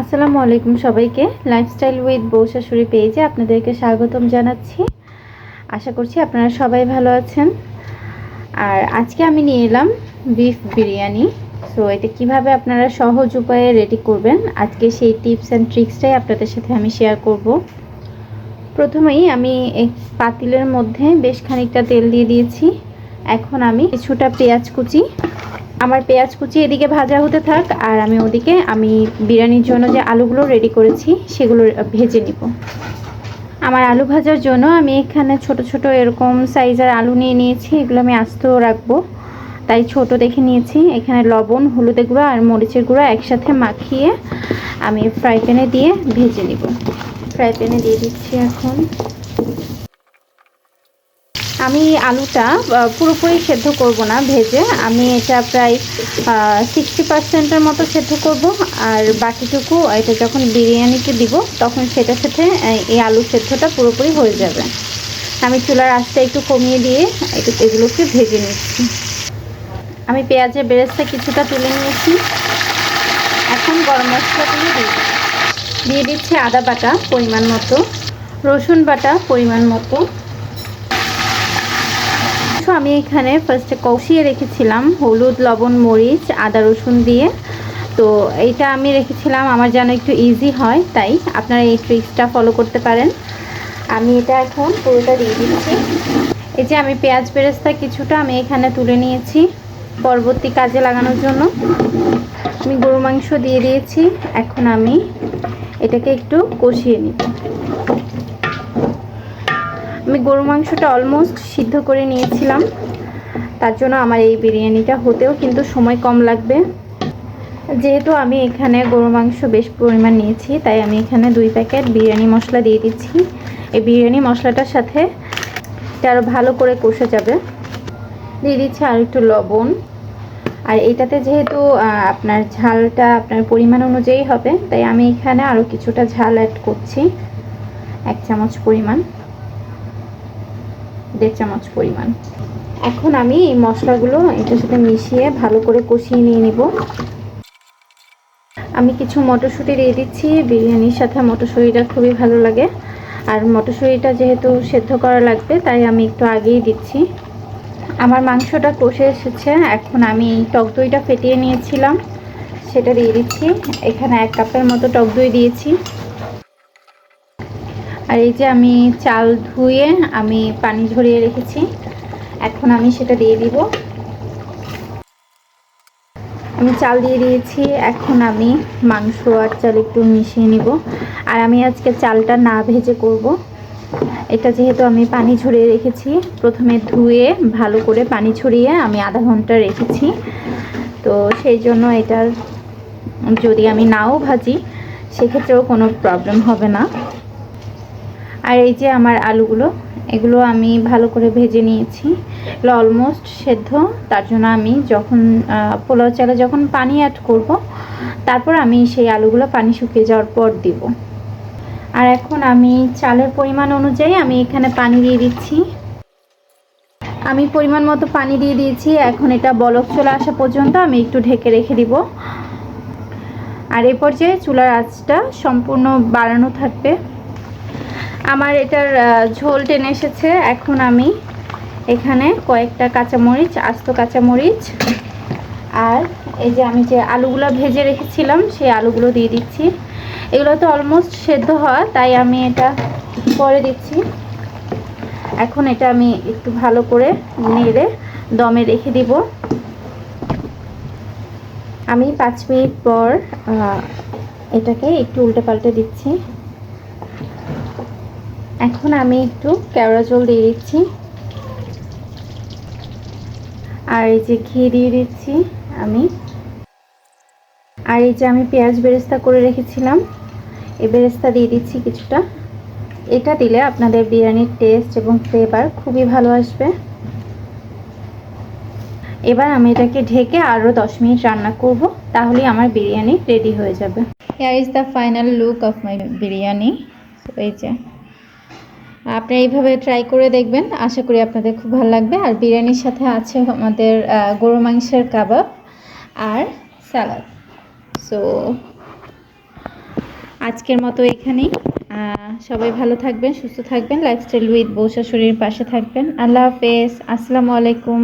আসসালামু আলাইকুম সবাইকে। লাইফস্টাইল উইথ বউ শাশুড়ি পেজে আপনাদেরকে স্বাগতম জানাচ্ছি। আশা করছি আপনারা সবাই ভালো আছেন। আর আজকে আমি নিয়ে এলাম বিফ বিরিয়ানি। সো এটা কীভাবে আপনারা সহজ উপায়ে রেডি করবেন? আজকে সেই টিপস অ্যান্ড ট্রিক্সটাই আপনাদের সাথে আমি শেয়ার করব। প্রথমেই আমি পাতিলের মধ্যে বেশ খানিকটা তেল দিয়ে দিয়েছি। এখন আমি কিছুটা পেঁয়াজ কুচি আমার পেঁয়াজ কুচি এদিকে ভাজা হতে থাক, আর আমি ওদিকে, আমি বিরিয়ানির জন্য যে আলুগুলো রেডি করেছি, সেগুলো ভেজে নিব। আমার আলু ভাজার জন্য আমি এখানে ছোট ছোট এরকম সাইজের আলু নিয়ে নিয়েছি, এগুলো আমি আস্তেও রাখব। তাই ছোট দেখে নিয়েছি, এখানে লবণ হলুদের গুঁড়ো আর মরিচের গুঁড়ো একসাথে মাখিয়ে আমি ফ্রাই প্যানে দিয়ে ভেজে নিব। ফ্রাই প্যানে দিয়ে দিচ্ছি এখন। আমি আলুটা পুরোপুরি সেদ্ধ করব না, ভেজে। আমি এটা প্রায় সিক্সটি পার্সেন্টের মতো সেদ্ধ করব। আর বাকিটুকু, এটা যখন বিরিয়ানিতে দিব, তখন সেটার সাথে এই আলু সেদ্ধটা পুরোপুরি হয়ে যাবে। আমি চুলার আঁচটা একটু কমিয়ে দিয়ে একটু এগুলোকে ভেজে নিচ্ছি। আমি পেঁয়াজের বেরেস্তা কিছুটা তুলে নিয়েছি। এখন গরম মশলাগুলো দিয়ে। দিয়ে দিচ্ছি আদা বাটা পরিমাণ মতো, রসুন বাটা পরিমাণ মতো। তো আমি এখানে ফার্স্টে কষিয়ে রেখেছিলাম হলুদ, লবণ, মরিচ, আদা, রসুন দিয়ে। তো এইটা আমি রেখেছিলাম, আমার যেন একটু ইজি হয়, তাই আপনারা এই ট্রিক্সটা ফলো করতে পারেন। আমি এটা এখন পুরোটা দিয়ে দিচ্ছি। এই যে আমি পেঁয়াজ বেরেস্তা কিছুটা আমি এখানে তুলে নিয়েছি পরবর্তী কাজে লাগানোর জন্য। আমি গরু মাংস দিয়ে দিয়েছি, এখন আমি এটাকে একটু কষিয়ে নিব। আমি গরু মাংসটা অলমোস্ট সিদ্ধ করে নিয়েছিলাম। তার জন্য আমার এই বিরিয়ানিটা হতেও কিন্তু সময় কম লাগবে। যেহেতু আমি এখানে গরু মাংস বেশ পরিমাণ নিয়েছি, তাই আমি এখানে দুই প্যাকেট বিরিয়ানি মশলা দিয়ে দিচ্ছি। এই বিরিয়ানি মশলাটার সাথে এটা আরও ভালো করে কষে যাবে। দিয়ে দিচ্ছি আর একটু লবণ। আর এটাতে যেহেতু আপনার ঝালটা আপনার পরিমাণ অনুযায়ী হবে, তাই আমি এখানে আরও কিছুটা ঝাল অ্যাড করছি। এক চামচ পরিমাণ। দেড় চামচ পরিমাণ। এখন আমি এই মশলাগুলো এটার সাথে মিশিয়ে ভালো করে কষিয়ে নিয়ে নিব। আমি কিছু মটরশুঁটি দিয়ে দিচ্ছি, বিরিয়ানির সাথে মটরশুঁটিটা খুবই ভালো লাগে। আর মটরশুঁটিটা যেহেতু সেদ্ধ করা লাগবে, তাই আমি একটু আগেই দিচ্ছি। আমার মাংসটা কষে এসেছে, এখন আমি টক দইটা ফেটিয়ে নিয়েছিলাম। সেটা দিয়ে দিচ্ছি। এখানে এক কাপের মতো টক দই দিয়েছি। আর এই যে আমি চাল ধুয়ে আমি পানি ঝরিয়ে রেখেছি। এখন আমি সেটা দিয়ে দিব। আমি চাল দিয়ে দিয়েছি। এখন আমি মাংস আর চাল একটু মিশিয়ে নিব। আর আমি আজকে চালটা না ভেজে করব। এটা যেহেতু আমি পানি ঝরিয়ে রেখেছি, প্রথমে ধুয়ে ভালো করে পানি ছড়িয়ে আমি আধা ঘণ্টা রেখেছি। তো সেই জন্য এটার যদি আমি নাও ভাজি, সেক্ষেত্রেও কোনো প্রবলেম হবে না। আর এই যে আমার আলুগুলো, এগুলো আমি ভালো করে ভেজে নিয়েছি। অলমোস্ট সেদ্ধ। তার জন্য আমি যখন পোলাও চালে যখন পানি অ্যাড করব, তারপর আমি সেই আলুগুলো পানি শুকিয়ে যাওয়ার পর দিব। আর এখন আমি চালের পরিমাণ অনুযায়ী আমি এখানে পানি দিয়ে দিচ্ছি। আমি পরিমাণ মতো পানি দিয়ে দিয়েছি। এখন এটা বলক চলে আসা পর্যন্ত আমি একটু ঢেকে রেখে দিব। আর এই পর্যায়ে চুলার আঁচটা সম্পূর্ণ বাড়ানো থাকবে। আমার এটার ঝোল টেনে এসেছে। এখন আমি এখানে কয়েকটা কাঁচামরিচ, আস্ত কাঁচামরিচ, আর এই যে আমি যে আলুগুলো ভেজে রেখেছিলাম, সেই আলুগুলো দিয়ে দিচ্ছি। এগুলো তো অলমোস্ট সেদ্ধ হওয়া, তাই আমি এটা পরে দিচ্ছি। এখন এটা আমি একটু ভালো করে নেড়ে দমে রেখে দিব। আমি পাঁচ মিনিট পর এটাকে একটু উল্টে পাল্টে দিচ্ছি। এখন আমি একটু কেওড়া জল দিয়ে দিচ্ছি। আর এই যে ঘি দিয়ে দিচ্ছি আমি। আর এই যে আমি পেঁয়াজ বেরেস্তা করে রেখেছিলাম। এই বেরেস্তা দিয়ে দিচ্ছি কিছুটা। এটা দিলে আপনাদের বিরিয়ানির টেস্ট এবং ফ্লেভার খুবই ভালো আসবে। এবার আমি এটাকে ঢেকে আরও দশ মিনিট রান্না করব, তাহলেই আমার বিরিয়ানি রেডি হয়ে যাবে। Here is the final look of my biryani. এই যে। আপনি এইভাবে ট্রাই করে দেখবেন। আশা করি আপনাদের খুব ভালো লাগবে। আর বিরিয়ানির সাথে আছে আমাদের গরু মাংসের কাবাব আর স্যালাড সো আজকের মতো এখানেই। সবাই ভালো থাকবেন, সুস্থ থাকবেন। লাইফস্টাইল উইথ বউ শাশুড়ির পাশে থাকবেন। আল্লাহ হাফেজ। আসসালামু আলাইকুম।